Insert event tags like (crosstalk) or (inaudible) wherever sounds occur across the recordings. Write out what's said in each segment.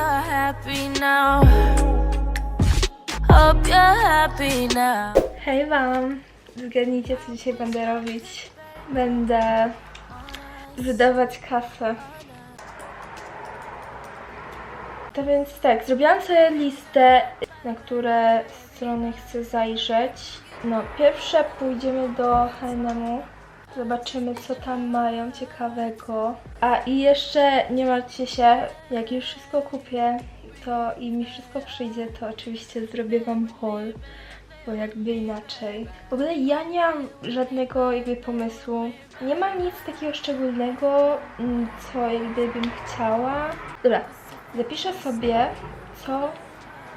you're happy now. Hope you're happy now. Hej wam! Zgadnijcie co dzisiaj będę robić. Będę wydawać kasę. To więc tak, zrobiłam sobie listę, na które strony chcę zajrzeć. No, pierwsze pójdziemy do H&M-u. Zobaczymy, co tam mają ciekawego. A i jeszcze nie martwcie się, jak już wszystko kupię, to i mi wszystko przyjdzie, to oczywiście zrobię wam haul bo jakby inaczej. W ogóle ja nie mam żadnego jakby pomysłu. Nie mam nic takiego szczególnego, mm, co jakby bym chciała. Dobra, zapiszę sobie, co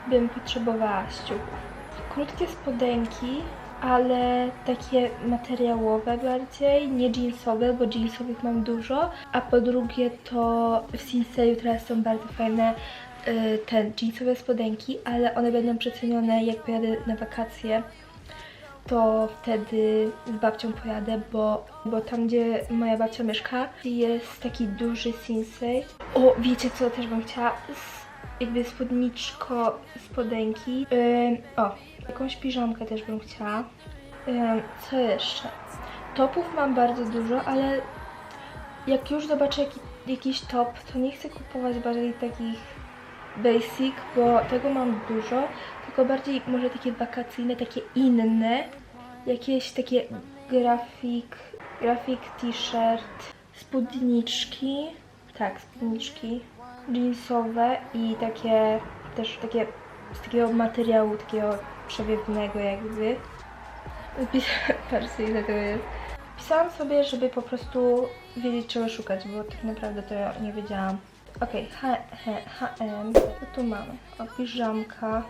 bym potrzebowała z ciuchów. Krótkie spodenki, ale takie materiałowe bardziej, nie jeansowe, bo jeansowych mam dużo. A po drugie to w Sinseju teraz są bardzo fajne y, te jeansowe spodenki, ale one będą przecenione jak pojadę na wakacje. To wtedy z babcią pojadę, bo, bo tam gdzie moja babcia mieszka jest taki duży Sinsei. O, wiecie co też bym chciała? S- jakby spódniczko, spodenki. Ym, o, jakąś piżamkę też bym chciała. Co jeszcze? Topów mam bardzo dużo, ale jak już zobaczę jaki, jakiś top, to nie chcę kupować bardziej takich basic, bo tego mam dużo, tylko bardziej może takie wakacyjne, takie inne, jakieś takie grafik, grafik t-shirt, spódniczki, tak, spódniczki jeansowe i takie też takie z takiego materiału, takiego przewiewnego jakby. (laughs) Ile tego jest. Pisałam sobie, żeby po prostu wiedzieć czego szukać, bo tak naprawdę to ja nie wiedziałam. Okej, H- H&M, co tu mamy? O, piżamka.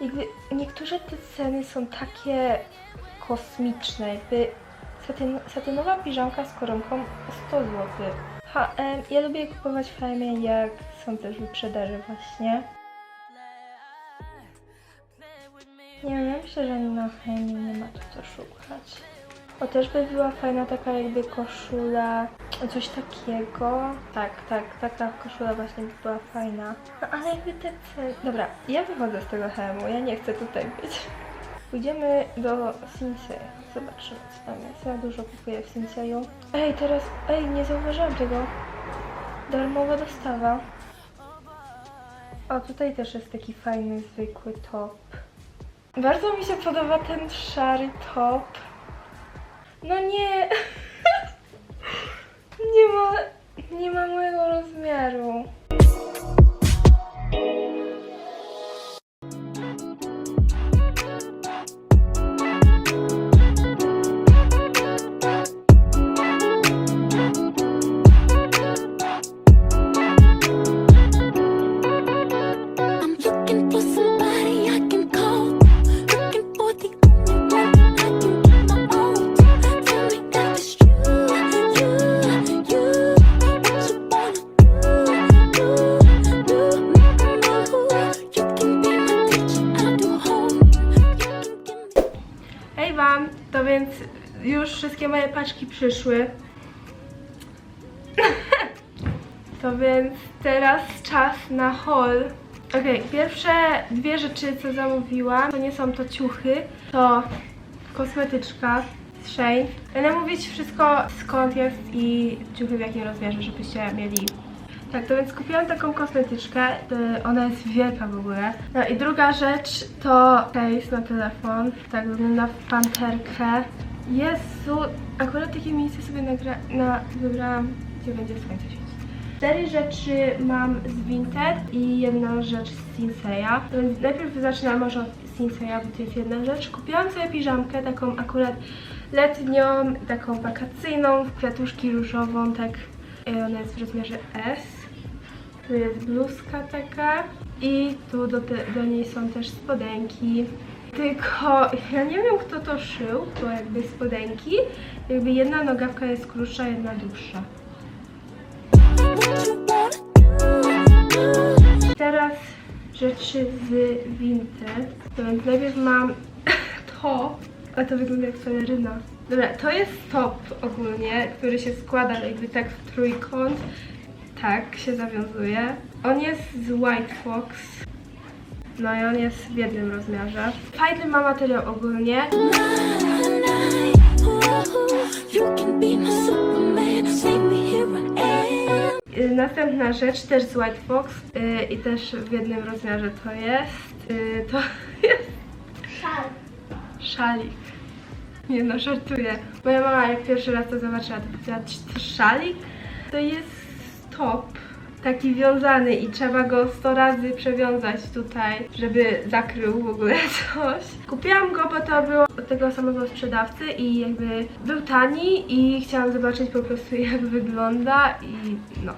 Jakby niektóre te ceny są takie kosmiczne, jakby satyn, satynowa piżamka z koronką 100 zł. H&M, ja lubię kupować w H&M jak są też wyprzedaże właśnie. Nie wiem, że na H&M nie ma tu co szukać. O, też by była fajna taka jakby koszula, coś takiego. Tak, tak, taka koszula właśnie by była fajna. No ale jakby te. Dobra, ja wychodzę z tego HM-u, ja nie chcę tutaj być. Pójdziemy do Sinsei. Zobaczymy co tam jest. Ja dużo kupuję w Sinseju. Ej, teraz... Ej, nie zauważyłam tego. Darmowa dostawa. O, tutaj też jest taki fajny, zwykły top. Bardzo mi się podoba ten szary top. No nie. (laughs) nie ma. Nie ma mojego rozmiaru. Przyszły. to więc teraz czas na haul. Okej, pierwsze dwie rzeczy co zamówiłam, to nie są to ciuchy, to kosmetyczka z Shein. Będę mówić wszystko skąd jest i ciuchy w jakim rozmiarze, żebyście mieli tak, to więc kupiłam taką kosmetyczkę, y, ona jest wielka w ogóle. No i druga rzecz to case na telefon, tak wygląda w panterkę. Jezu, akurat takie miejsce sobie nagra na, wybrałam, gdzie będzie słońce świecić. Cztery rzeczy mam z Vinted i jedna rzecz z Sinseya. Więc najpierw zaczynam może od Sinseya, bo to jest jedna rzecz. Kupiłam sobie piżamkę, taką akurat letnią, taką wakacyjną, w kwiatuszki różową, tak e, ona jest w rozmiarze S. Tu jest bluzka taka i tu do, te, do niej są też spodenki. Tylko ja nie wiem kto to szył, to jakby spodenki. Jakby jedna nogawka jest krótsza, jedna dłuższa. Teraz rzeczy z Vinted. To więc najpierw mam (laughs) to, a to wygląda jak peleryna. Dobra, to jest top ogólnie, który się składa jakby tak w trójkąt. Tak się zawiązuje. On jest z White Fox. No i on jest w jednym rozmiarze. Fajny ma materiał ogólnie. Y, Następna rzecz też z White Fox y, i też w jednym rozmiarze to jest. Y, To (laughs) jest Szal. szalik. Nie no, żartuję. Moja mama jak pierwszy raz to zobaczyła, to powiedziała, "Czy to szalik? To jest top, taki wiązany i trzeba go 100 razy przewiązać tutaj, żeby zakrył w ogóle (laughs) coś. Kupiłam go, bo to było od tego samego sprzedawcy i jakby był tani i chciałam zobaczyć po prostu (laughs) jak wygląda i no.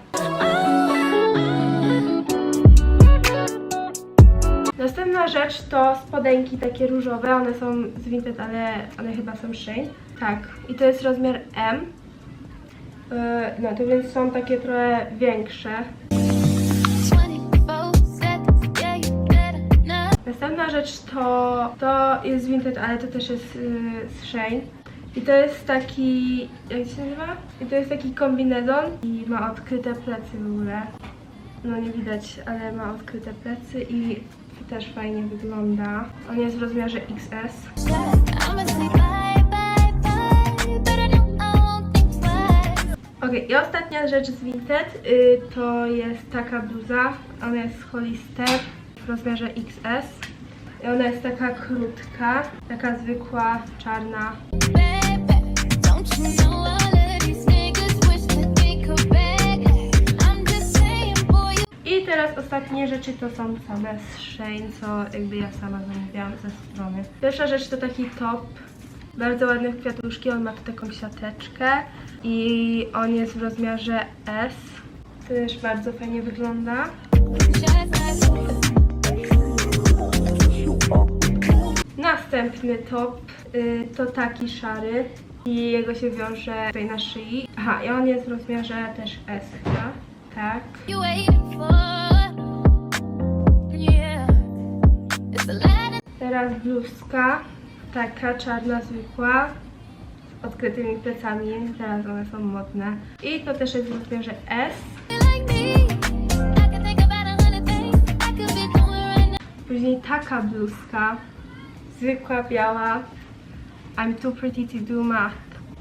Następna rzecz to spodenki takie różowe, one są z Vinted, ale one chyba są Shein. Tak, i to jest rozmiar M. Yy, No to więc są takie trochę większe. 24 seconds, yeah, you better know. Następna rzecz to, to jest Vinted, ale to też jest yy, z Shein. I to jest taki, jak się nazywa? I to jest taki kombinezon i ma odkryte plecy w ogóle. No nie widać, ale ma odkryte plecy i też fajnie wygląda. On jest w rozmiarze XS. I ostatnia rzecz z Vinted y, to jest taka bluza. Ona jest z Hollister w rozmiarze XS. I ona jest taka krótka, taka zwykła, czarna. I teraz ostatnie rzeczy to są same z Shein, co jakby ja sama zamówiłam ze strony. Pierwsza rzecz to taki top, bardzo ładne kwiatuszki, on ma tu taką siateczkę i on jest w rozmiarze S. Też bardzo fajnie wygląda. Następny top y, to taki szary i jego się wiąże tutaj na szyi. Aha, i on jest w rozmiarze też S chyba. Tak. Teraz bluzka, taka czarna zwykła, odkrytymi plecami. Teraz one są modne. I to też jest w rozmiarze S. Później taka bluzka, zwykła, biała. I'm too pretty to do math.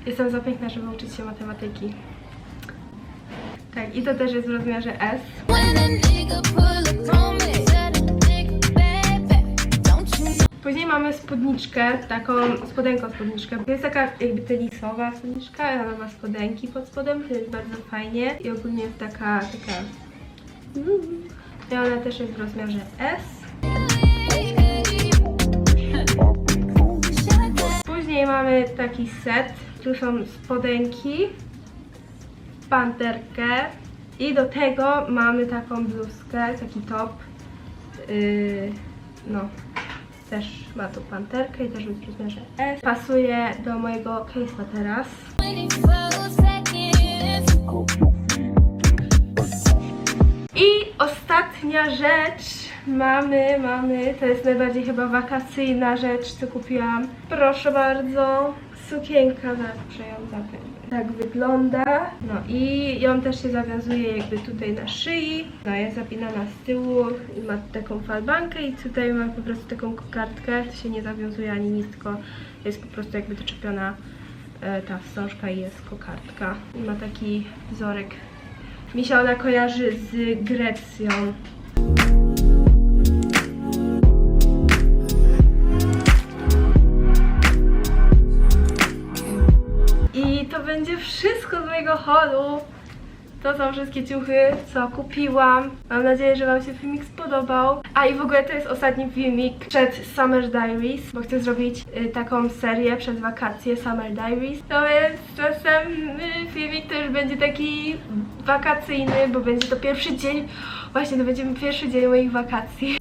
Jestem za piękna, żeby uczyć się matematyki. Tak, i to też jest w rozmiarze S. Później mamy spódniczkę, taką spodenką spódniczkę. To jest taka jakby tenisowa spódniczka, ona ma spodenki pod spodem, to jest bardzo fajnie i ogólnie jest taka, taka... I ona też jest w rozmiarze S. Później mamy taki set, tu są spodenki, panterkę i do tego mamy taką bluzkę, taki top. Yy, no, też ma tu panterkę i też w rozmiarze S. Pasuje do mojego case'a teraz. 24 seconds. I ostatnia rzecz. Mamy, mamy, to jest najbardziej chyba wakacyjna rzecz, co kupiłam. Proszę bardzo, sukienka, zaraz ją zapiąć. Tak wygląda. No i ją też się zawiązuje jakby tutaj na szyi. No jest zapinana z tyłu i ma taką falbankę i tutaj ma po prostu taką kokardkę. To się nie zawiązuje ani nic, tylko jest po prostu jakby doczepiona e, ta wstążka i jest kokardka. I ma taki wzorek mi się ona kojarzy z Grecją. I to będzie wszystko z mojego holu. To są wszystkie ciuchy, co kupiłam. Mam nadzieję, że Wam się filmik spodobał. A i w ogóle to jest ostatni filmik przed Summer Diaries, bo chcę zrobić y, taką serię przed wakacje Summer Diaries. No więc następny filmik to już będzie taki wakacyjny, bo będzie to pierwszy dzień, właśnie to będzie pierwszy dzień moich wakacji.